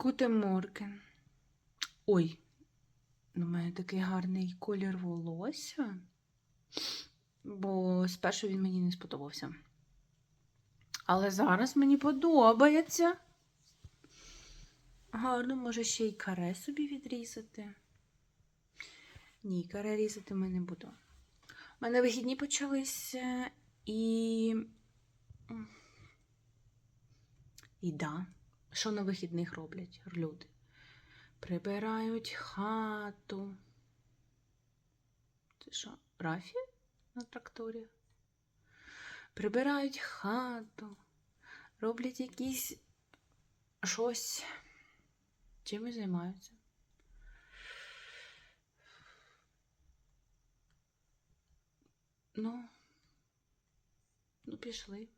Кутеморкен. Ой, у мене такий гарний колір волосся. Бо спершу він мені не сподобався. Але зараз мені подобається. Гарно, може ще й каре собі відрізати. Ні, каре різати ми не буду. У мене вихідні почалися і. І да, що на вихідних роблять люди? Прибирають хату. Це що, Рафі на тракторі? Прибирають хату, роблять якісь щось. Чим займаються? Ну, ну пішли.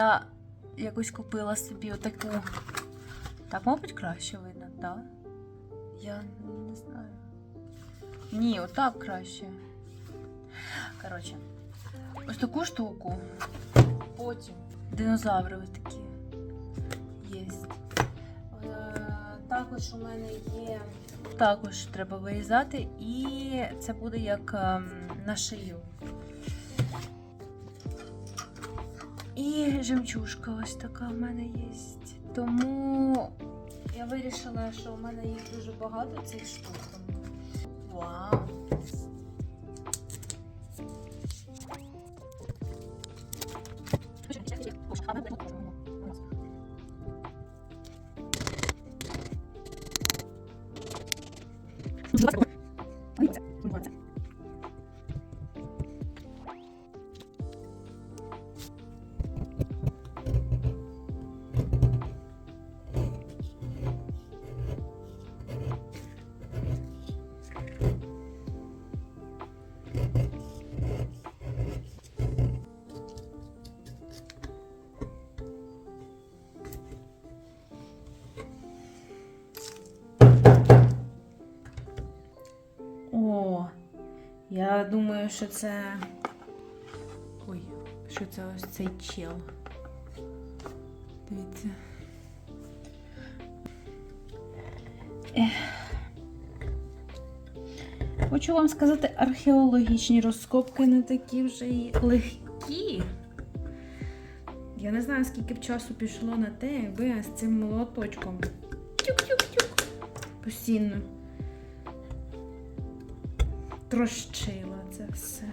Я якось купила собі отаку. Так, мабуть, краще видно, так? Я не знаю. Ні, отак краще. Коротше, ось таку штуку. Потім динозаври такі є. Е, Також у мене є. Також треба вирізати, і це буде як ем, на шию. І жемчужка ось така в мене є. Тому я вирішила, що в мене їх дуже багато цих штук. Вау! Що це. Ой, що це ось цей чел. Дивіться. Хочу вам сказати, археологічні розкопки не такі вже й легкі. Я не знаю, скільки б часу пішло на те, якби я з цим молоточком тюк-тюк-тюк постійно трощила це все.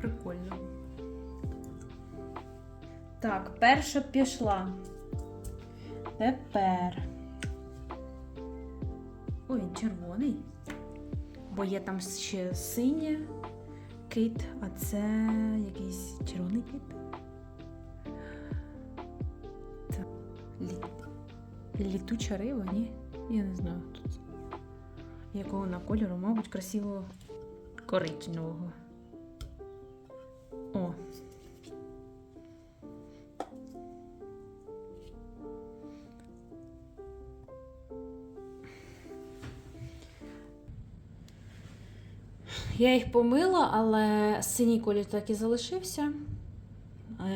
Прикольно. Так, перша пішла. Тепер. Ой, червоний. Бо є там ще синє кит, а це якийсь червоний кит. Лі... Літуча риба, ні? Я не знаю тут. Якого на кольору, мабуть, красивого коричневого. О. Я їх помила, але синій колір так і залишився.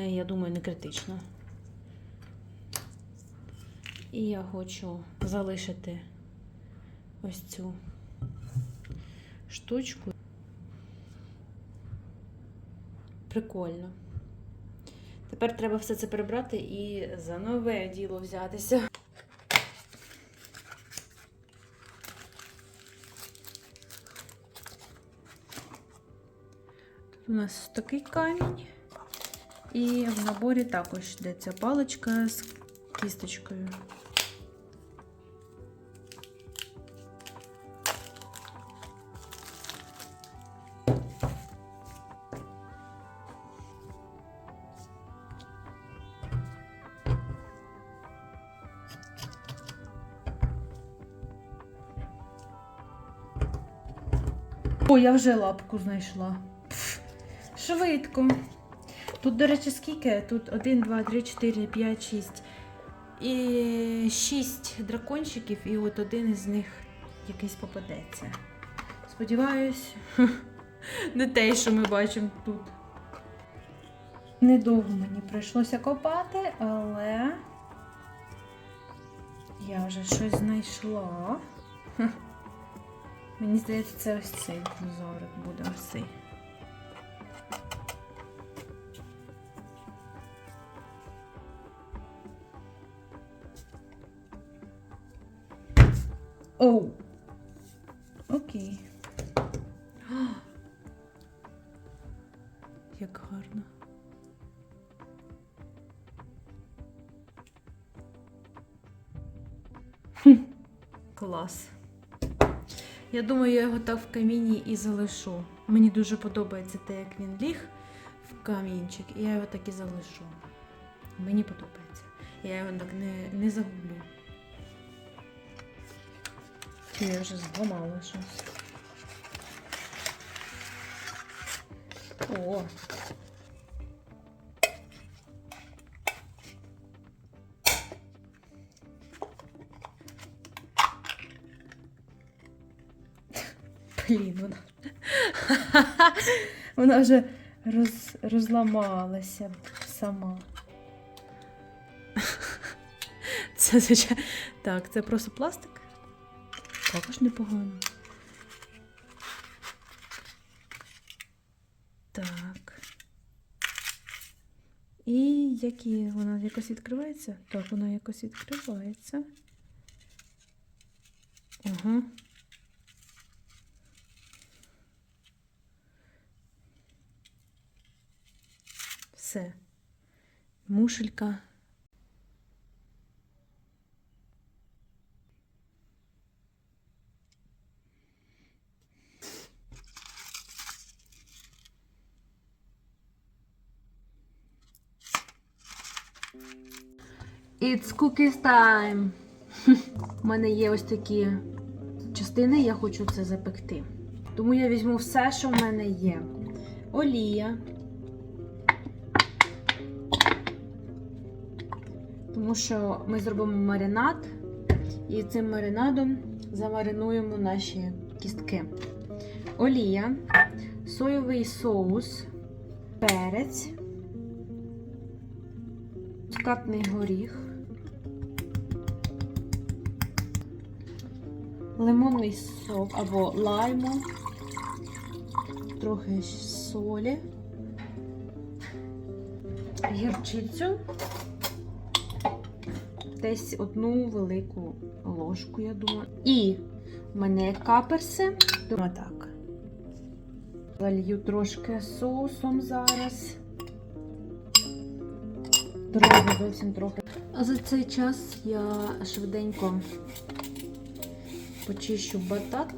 Я думаю, не критично. І я хочу залишити ось цю штучку. Прикольно. Тепер треба все це перебрати і за нове діло взятися. У нас такий камінь. І в наборі також йде ця паличка з кісточкою. О, я вже лапку знайшла. Швидко. Тут, до речі, скільки? Тут 1, 2, 3, 4, 5, 6. І 6 дракончиків, і от один із них якийсь попадеться. Сподіваюсь, не те, що ми бачимо тут. Недовго мені прийшлося копати, але я вже щось знайшла. Мені здається, це ось цей динозаврик буде ось цей. Оу. Окей. Як гарно. Клас. Я думаю, я його так в каміні і залишу. Мені дуже подобається те, як він ліг в камінчик, і я його так і залишу. Мені подобається. Я його так не, не загублю. Чи я вже зламала щось. О. Блін, вона. вона вже роз, розламалася сама. Це звичайно. Так, це просто пластик. Також непогано. Так. І які вона якось відкривається? Так, вона якось відкривається. Ага. Все. Мушелька. It's cookies time! У мене є ось такі частини, я хочу це запекти. Тому я візьму все, що в мене є. Олія. Тому що ми зробимо маринад, і цим маринадом замаринуємо наші кістки. Олія, соєвий соус, перець, скатний горіх, лимонний сок або лайму, трохи солі, гірчицю десь одну велику ложку, я думаю. І в мене каперси. Думаю, так. Залью трошки соусом зараз. Трохи, зовсім трохи. А за цей час я швиденько почищу батат.